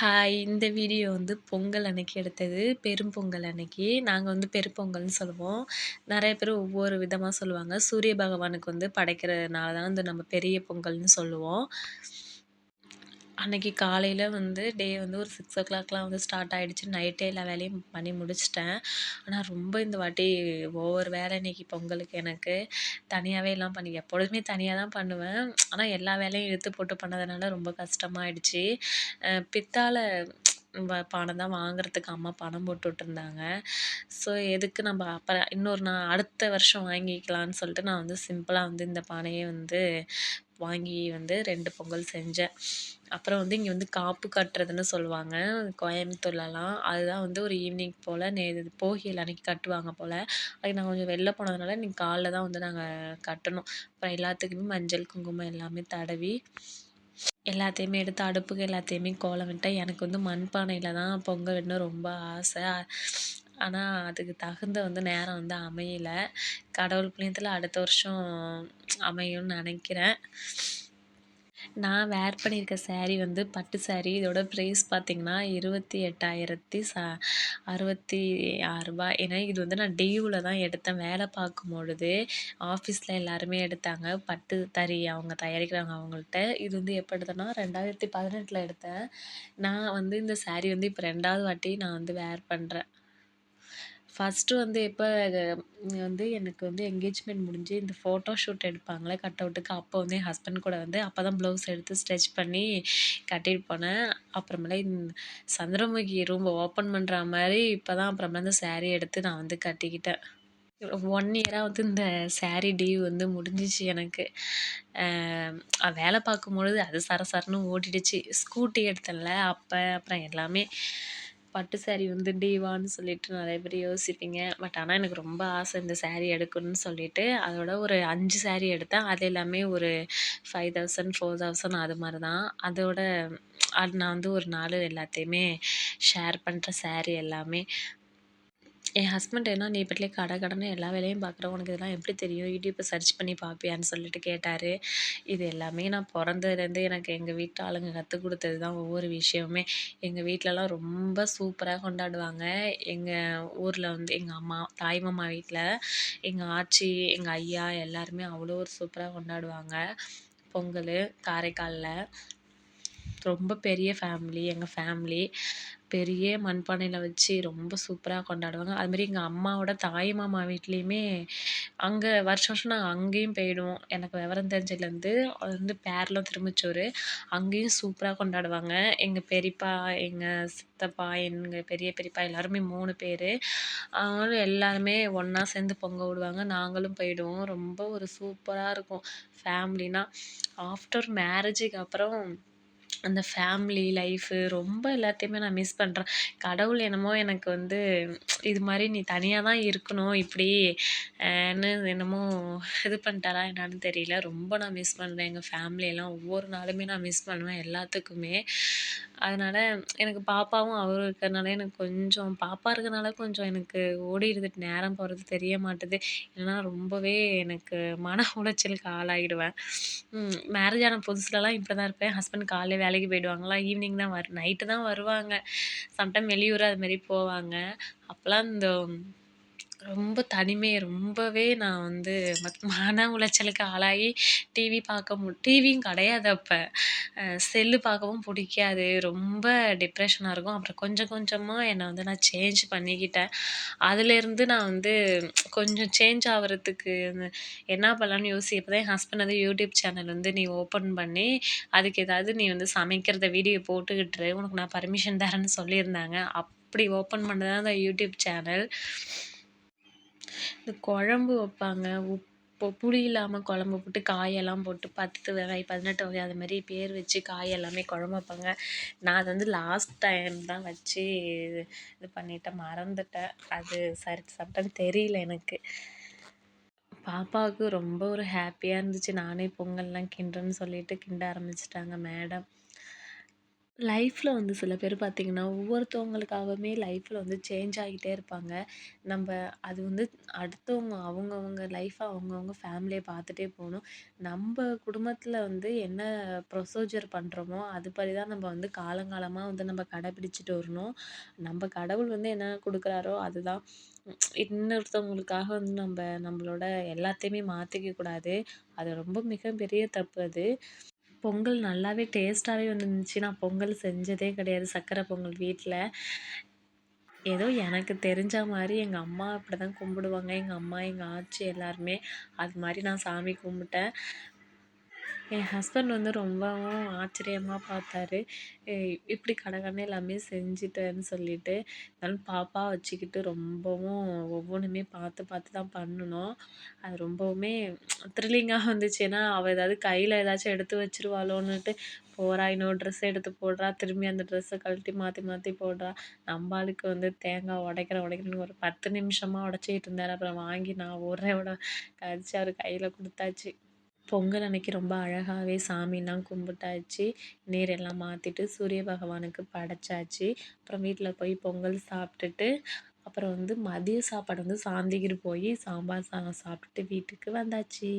Hi இந்த video வந்து பொங்கல் அன்னைக்கு எடுத்தது. பெரும் பொங்கல் அன்னைக்கு. நாங்கள் வந்து பெருப்பொங்கல்னு சொல்லுவோம். நிறைய பேர் ஒவ்வொரு விதமாக சொல்லுவாங்க. சூரிய பகவானுக்கு வந்து படைக்கிறதுனால தான் வந்து நம்ம பெரிய பொங்கல்னு சொல்லுவோம். அன்னைக்கு காலையில் வந்து டே வந்து ஒரு சிக்ஸ் ஓ கிளாக்லாம் வந்து ஸ்டார்ட் ஆகிடுச்சு நைட்டே எல்லா வேலையும் பண்ணி முடிச்சிட்டேன். ஆனால் ரொம்ப இந்த வாட்டி ஒவ்வொரு வேலை இன்னைக்கு பொங்கலுக்கு எனக்கு. தனியாகவே எல்லாம் பண்ணி எப்பொழுதுமே தனியாக தான் பண்ணுவேன். ஆனால் எல்லா வேலையும் இழுத்து போட்டு பண்ணதுனால ரொம்ப கஷ்டமாயிடுச்சு. வ பானை தான் வாங்குறதுக்கு அம்மா பணம் போட்டுவிட்ருந்தாங்க ஸோ எதுக்கு நம்ம அப்புறம் இன்னொரு நான் அடுத்த வருஷம் வாங்கிக்கலான்னு சொல்லிட்டு நான் வந்து சிம்பிளாக வந்து இந்த பானையை வந்து வாங்கி வந்து ரெண்டு பொங்கல் செஞ்சேன். அப்புறம் வந்து இங்கே வந்து காப்பு கட்டுறதுன்னு சொல்லுவாங்க கோயம்புத்தூர்லலாம். அதுதான் வந்து ஒரு ஈவினிங் போல் நே போகியல் அன்னைக்கு கட்டுவாங்க போல். அதுக்கு நாங்கள் கொஞ்சம் வெளில போனதுனால இன்றைக்கி காலைல தான் வந்து நாங்கள் கட்டணும். அப்புறம் எல்லாத்துக்குமே மஞ்சள் குங்குமம் எல்லாமே தடவி எல்லாத்தையுமே எடுத்து அடுப்புக்கு எல்லாத்தையுமே கோலம் விட்டேன். எனக்கு வந்து மண்பானையில் தான் பொங்கல் விடணும் ரொம்ப ஆசை. ஆனால் அதுக்கு தகுந்த வந்து நேரம் வந்து அமையலை. கடவுள் புண்ணியத்தில் அடுத்த வருஷம் அமையும்னு நினைக்கிறேன். நான் வேர் பண்ணியிருக்க ஸேரீ வந்து பட்டு ஸேரீ இதோட ப்ரைஸ் பார்த்திங்கன்னா இருபத்தி எட்டாயிரத்தி ச அறுபத்தி ஆறுரூபா ஏன்னா இது வந்து நான் டியூவில் தான் எடுத்தேன். வேலை பார்க்கும் பொழுது ஆஃபீஸில் எல்லாருமே எடுத்தாங்க. பட்டு தறி அவங்க தயாரிக்கிறாங்க அவங்கள்ட்ட. இது வந்து எப்போ எடுத்தேன்னா ரெண்டாயிரத்தி பதினெட்டில் எடுத்தேன். நான் வந்து இந்த ஸேரீ வந்து இப்போ ரெண்டாவது வாட்டி நான் வந்து வேர் பண்ணுறேன் ஃபஸ்ட்டு வந்து எப்போ வந்து எனக்கு வந்து என்கேஜ்மெண்ட் முடிஞ்சு இந்த ஃபோட்டோ ஷூட் எடுப்பாங்களே கட் அவுட்டுக்கு அப்போ வந்து என் ஹஸ்பண்ட் கூட வந்து அப்போ தான் ப்ளவுஸ் எடுத்து ஸ்டிச் பண்ணி கட்டிட்டு போனேன். அப்புறமேல இந்த சந்திரமுகி ரூம் ஓப்பன் பண்ணுற மாதிரி இப்போ தான் அப்புறமேல இந்த ஸேரீ எடுத்து நான் வந்து கட்டிக்கிட்டேன். ஒன் இயராக வந்து இந்த சாரீ டீவ் வந்து முடிஞ்சிச்சு எனக்கு. வேலை பார்க்கும் பொழுது அது சர சரன்னு ஓடிடுச்சு. ஸ்கூட்டி எடுத்தேன்ல அப்போ அப்புறம் எல்லாமே பட்டு சாரீ வந்து டிவான்னு சொல்லிட்டு நிறைய பேர் யோசிப்பீங்க. பட் ஆனால் எனக்கு ரொம்ப ஆசை இந்த சாரீ எடுக்கணும்னு சொல்லிட்டு. அதோட ஒரு அஞ்சு சாரீ எடுத்தேன். அது எல்லாமே ஒரு ஃபைவ் தௌசண்ட் ஃபோர் தௌசண்ட் அது மாதிரி தான் அதோட அது நான் வந்து ஒரு நாள் எல்லாத்தையுமே ஷேர் பண்ணுற சாரீ எல்லாமே. என் ஹஸ்பண்ட் என்ன நீ பாட்டுலே கடை கடைன்னு எல்லா வேலையும் பார்க்குற உனக்கு இதெல்லாம் எப்படி தெரியும்? யூடியூப்பை சர்ச் பண்ணி பார்ப்பியான்னு சொல்லிட்டு கேட்டார். இது எல்லாமே நான் பிறந்ததுலேருந்து எனக்கு எங்கள் வீட்டு ஆளுங்க கற்றுக் கொடுத்தது தான் ஒவ்வொரு விஷயமுமே. எங்கள் வீட்டிலலாம் ரொம்ப சூப்பராக கொண்டாடுவாங்க. எங்கள் ஊரில் வந்து எங்கள் அம்மா தாய் மாமா வீட்டில் எங்கள் ஆச்சி எங்கள் ஐயா எல்லாருமே அவ்வளோ ஒரு சூப்பராக கொண்டாடுவாங்க. பொங்கல் காரைக்காலில். ரொம்ப பெரிய ஃபேமிலி எங்கள் ஃபேமிலி பெரிய மண்பானையில் வச்சு ரொம்ப சூப்பராக கொண்டாடுவாங்க. அதுமாரி எங்கள் அம்மாவோட தாய் மாமா வீட்லேயுமே அங்கே வருஷம் வருஷம் நாங்கள் அங்கேயும் போயிடுவோம். எனக்கு விவரம் தெரிஞ்சதுலேருந்து அது வந்து பேரளம் திரும்பிச்சோர் அங்கேயும் சூப்பராக கொண்டாடுவாங்க. எங்கள் பெரியப்பா எங்கள் சித்தப்பா எங்கள் பெரிய பெரியப்பா எல்லாருமே மூணு பேர். அவங்களும் எல்லாருமே ஒன்றா சேர்ந்து பொங்க விடுவாங்க. நாங்களும் போயிடுவோம். ரொம்ப ஒரு சூப்பராக இருக்கும். ஃபேமிலினா ஆஃப்டர் மேரேஜுக்கு அப்புறம் அந்த ஃபேமிலி லைஃபு ரொம்ப எல்லாத்தையுமே நான் மிஸ் பண்ணுறேன் கடவுள் என்னமோ எனக்கு வந்து இது மாதிரி நீ தனியாக தான் இருக்கணும். இப்படி ன்னு என்னமோ இது பண்ணிட்டாரா என்னான்னு தெரியல. ரொம்ப நான் மிஸ் பண்ணுறேன் எங்கள் ஃபேமிலியெல்லாம் ஒவ்வொரு நாளுமே நான் மிஸ் பண்ணுவேன் எல்லாத்துக்குமே. அதனால் எனக்கு பாப்பாவும் அவரும் இருக்கிறனால எனக்கு கொஞ்சம் பாப்பா இருக்கிறனால கொஞ்சம் எனக்கு ஓடிடுது. நேரம் போகிறது தெரிய மாட்டுது. இல்லைன்னா ரொம்பவே எனக்கு மன உளைச்சலுக்கு ஆளாகிடுவேன் மேரேஜ் ஆன புதுசுலலாம் இப்படி தான் இருப்பேன். ஹஸ்பண்ட் காலையில் வேலைக்கு போயிடுவாங்களா? ஈவினிங் தான் வரு நைட்டு தான் வருவாங்க. சம்டைம் வெளியூர் அதுமாரி போவாங்க. அப்போலாம் இந்த ரொம்ப தனிமை ரொம்பவே நான் வந்து மன உளைச்சலுக்கு ஆளாகி டிவி பார்க்க மு டிவியும் கிடையாது அப்போ. செல்லு பார்க்கவும் பிடிக்காது. ரொம்ப டிப்ரெஷனாக இருக்கும். அப்புறம் கொஞ்சம் கொஞ்சமாக என்னை வந்து நான் சேஞ்ச் பண்ணிக்கிட்டேன். அதுலேருந்து நான் வந்து கொஞ்சம் சேஞ்ச் ஆகிறதுக்கு என்ன பண்ணலான்னு யோசிப்போ தான் என் ஹஸ்பண்ட் வந்து யூடியூப் சேனல் வந்து நீ ஓப்பன் பண்ணி அதுக்கு ஏதாவது நீ வந்து சமைக்கிறத வீடியோ போட்டுக்கிட்டுரு. உனக்கு நான் பர்மிஷன் தரேன்னு சொல்லியிருந்தாங்க. அப் அப்படி ஓப்பன் பண்ணது தான் அந்த யூடியூப் சேனல் இந்த குழம்பு வைப்பாங்க. உப்பு புளி இல்லாமல் குழம்பு போட்டு காயெல்லாம் போட்டு பத்து வகை பதினெட்டு வகை அது மாதிரி பேர் வச்சு காய் எல்லாமே குழம்பு வைப்பாங்க. நான் அதை வந்து லாஸ்ட் டைம் தான் வச்சு இது பண்ணிட்டேன். மறந்துட்டேன். அது சரி சாப்பிட்டேன்னு தெரியல எனக்கு. பாப்பாவுக்கு ரொம்ப ஒரு ஹாப்பியாக இருந்துச்சு. நானே பொங்கல்லாம் கிண்டுன்னு சொல்லிட்டு கிண்ட ஆரம்பிச்சிட்டாங்க மேடம் லைஃப்பில் வந்து சில பேர் பார்த்திங்கன்னா ஒவ்வொருத்தவங்களுக்காகவுமே லைஃப்பில் வந்து சேஞ்ச் ஆகிட்டே இருப்பாங்க. நம்ம அது வந்து அடுத்தவங்க அவங்கவங்க லைஃப்பை அவங்கவங்க ஃபேமிலியை பார்த்துட்டே போகணும் நம்ம குடும்பத்தில் வந்து என்ன ப்ரொசீஜர் பண்ணுறோமோ, அதுபடி தான் நம்ம வந்து காலங்காலமாக வந்து நம்ம கடைப்பிடிச்சிட்டு வரணும். நம்ம கடவுள் வந்து என்ன கொடுக்குறாரோ அதுதான். இன்னொருத்தவங்களுக்காக வந்து நம்ம நம்மளோட எல்லாத்தையுமே மாற்றிக்க கூடாது. அது ரொம்ப மிகப்பெரிய தப்பு அது. பொங்கல் நல்லாவே டேஸ்ட்டாகவே வந்துருந்துச்சு. நான் பொங்கல் செஞ்சதே கிடையாது. சர்க்கரை பொங்கல் வீட்டில் ஏதோ எனக்கு தெரிஞ்ச மாதிரி எங்கள் அம்மா அப்படிதான் கும்பிடுவாங்க. எங்கள் அம்மா, எங்கள் ஆச்சி எல்லாருமே. அது மாதிரி நான் சாமி கும்பிட்டேன். என் ஹஸ்பண்ட் வந்து ரொம்பவும் ஆச்சரியமாக பார்த்தாரு. இப்படி கடகடன்னு எல்லாமே செஞ்சுட்டேன்னு சொல்லிட்டு. இருந்தாலும் பாப்பா வச்சுக்கிட்டு ரொம்பவும் ஒவ்வொன்றுமே பார்த்து பார்த்து தான் பண்ணணும் அது ரொம்பவுமே த்ரில்லிங்காக வந்துச்சு. ஏன்னா, அவள் ஏதாவது கையில் ஏதாச்சும் எடுத்து வச்சிருவாளோன்னுட்டு போகிறா இன்னொரு ட்ரெஸ் எடுத்து போடுறா. திரும்பி அந்த ட்ரெஸ்ஸை கழட்டி மாற்றி மாற்றி போடுறா. நம்ம ஆளுக்கு வந்து தேங்காய் உடைக்கிறேன் உடைக்கிறேன்னு ஒரு பத்து நிமிஷமாக உடைச்சிட்டு இருந்தார் அப்புறம் வாங்கி நான் ஒரே விட கழிச்சு அவர் கையில் கொடுத்தாச்சு பொங்கல் அன்னைக்கு ரொம்ப அழகாகவே சாமிலாம் கும்பிட்டாச்சு. நீரெல்லாம் மாற்றிட்டு சூரிய பகவானுக்கு படைச்சாச்சு. அப்புறம் வீட்டில் போய் பொங்கல் சாப்பிட்டுட்டு, அப்புறம் வந்து மதிய சாப்பாடு வந்து சாந்திகிரி போய் சாம்பார் சாதம் சாப்பிட்டுட்டு வீட்டுக்கு வந்தாச்சு.